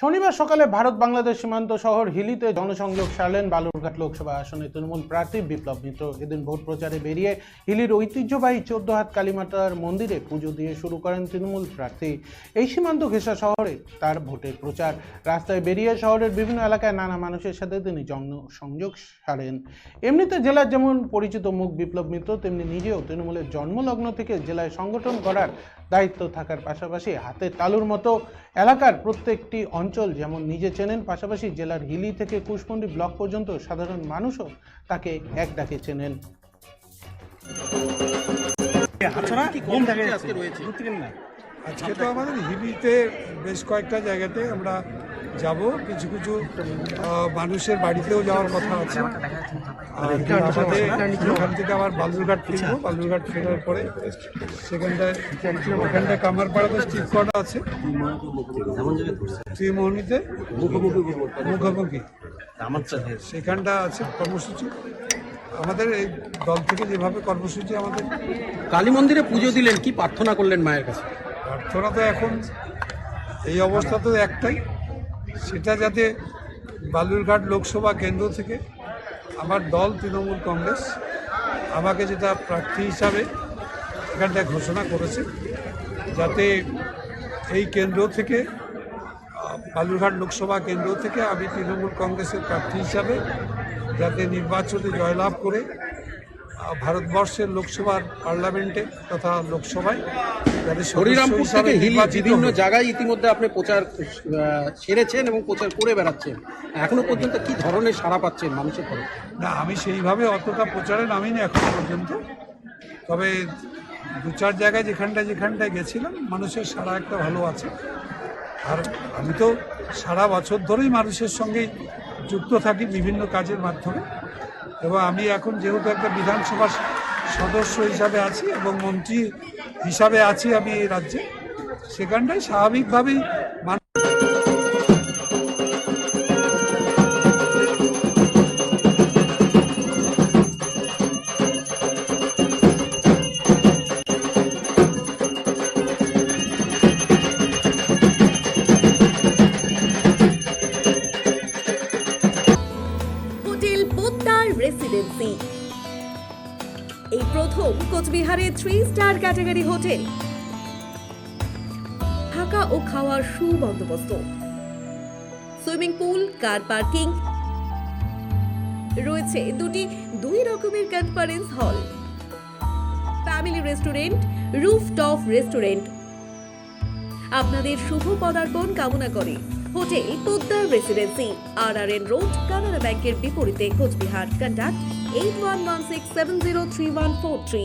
শনিবার সকালে ভারত বাংলাদেশ সীমান্ত শহর হিলিতে জনসংযোগ সারলেন বালুরঘাট লোকসভা আসনে তৃণমূল প্রার্থী বিপ্লব মিত্র। এদিন ভোট প্রচারে বেরিয়ে হিলির ঐতিহ্যবাহী চোদ্দ হাত কালীমাতার মন্দিরে পুজো দিয়ে শুরু করেন তৃণমূল প্রার্থী। এই সীমান্ত ঘেঁষা শহরে তার ভোটের প্রচার। রাস্তায় বেরিয়ে শহরের বিভিন্ন এলাকায় নানা মানুষের সাথে তিনি জনসংযোগ সারেন। এমনিতে জেলার যেমন পরিচিত মুখ বিপ্লব মিত্র, তেমনি নিজেও তৃণমূলের জন্মলগ্ন থেকে জেলায় সংগঠন করার দায়িত্ব থাকার পাশাপাশি হাতে তালুর মতো এলাকার প্রত্যেকটি অঞ্চল যেমন নিজে চেনেন পাশাপাশি জেলার হিলি থেকে কুশমন্ডি ব্লক পর্যন্ত সাধারণ মানুষও তাকে এক ডাকে চেনেন। আজকে আজকে তো আমাদের হিলিতে বেশ কয়েকটা জায়গাতে আমরা যাব। কিছু কিছু মানুষের বাড়িতেও যাওয়ার কথা আছে। আর আমাদের ওখান থেকে আবার বালুরঘাট ফিরবো। বালুরঘাট ফেরার পরে সেখানটায় ওখানটায় কামারপাড়াতে স্ট্রিট কর্নার আছে। ত্রিমোহনীতে মুখোমুখি। আমার সেখানটা আছে কর্মসূচি। আমাদের এই দল থেকে যেভাবে কর্মসূচি আমাদের কালী মন্দিরে পুজো দিলেন কি প্রার্থনা করলেন মায়ের কাছে? প্রার্থনা তো এখন এই অবস্থা তো একটাই। সেটা যাতে বালুরঘাট লোকসভা কেন্দ্র থেকে আমার দল তৃণমূল কংগ্রেস আমাকে যেটা প্রার্থী হিসাবে এখানটায় ঘোষণা করেছে, যাতে এই কেন্দ্র থেকে বালুরঘাট লোকসভা কেন্দ্র থেকে আমি তৃণমূল কংগ্রেসের প্রার্থী হিসাবে যাতে নির্বাচনে জয়লাভ করে ভারতবর্ষের লোকসভার পার্লামেন্টে তথা লোকসভায় হরিরামপুর থেকে হিলি বিভিন্ন জায়গায় ইতিমধ্যে আপনি প্রচার সেরেছেন এবং প্রচার করে বেড়াচ্ছেন। এখনও পর্যন্ত কি ধরনের সাড়া পাচ্ছেন মানুষের তরফ না আমি সেইভাবে অতটা প্রচারে নামিনি এখনও পর্যন্ত। তবে দু চার জায়গায় যেখানটায় যেখানটায় গেছিলাম মানুষের সারা একটা ভালো আছে। আর আমি তো সারা বছর ধরেই মানুষের সঙ্গে যুক্ত থাকি বিভিন্ন কাজের মাধ্যমে। এবং আমি এখন যেহেতু একটা বিধানসভার সদস্য হিসাবে আছি এবং মন্ত্রী হিসাবে আছি আমি রাজ্যে সেখানটাই স্বাভাবিকভাবেই পোদ্দার রেসিডেন্সি এই প্রথম কোচবিহারে থ্রি স্টার ক্যাটাগরি হোটেল থাকা ও খাওয়ার সুবন্দোবস্ত। সুইমিং পুল কার পার্কিং রয়েছে দুটি দুই রকমের conference hall family restaurant rooftop restaurant আপনাদের শুভ পদার্পণ কামনা করে। Hotel Poddar residency R R N road Canara ব্যাংকের বিপরীতে Cooch Behar. Contact eight one one six seven zero three one four three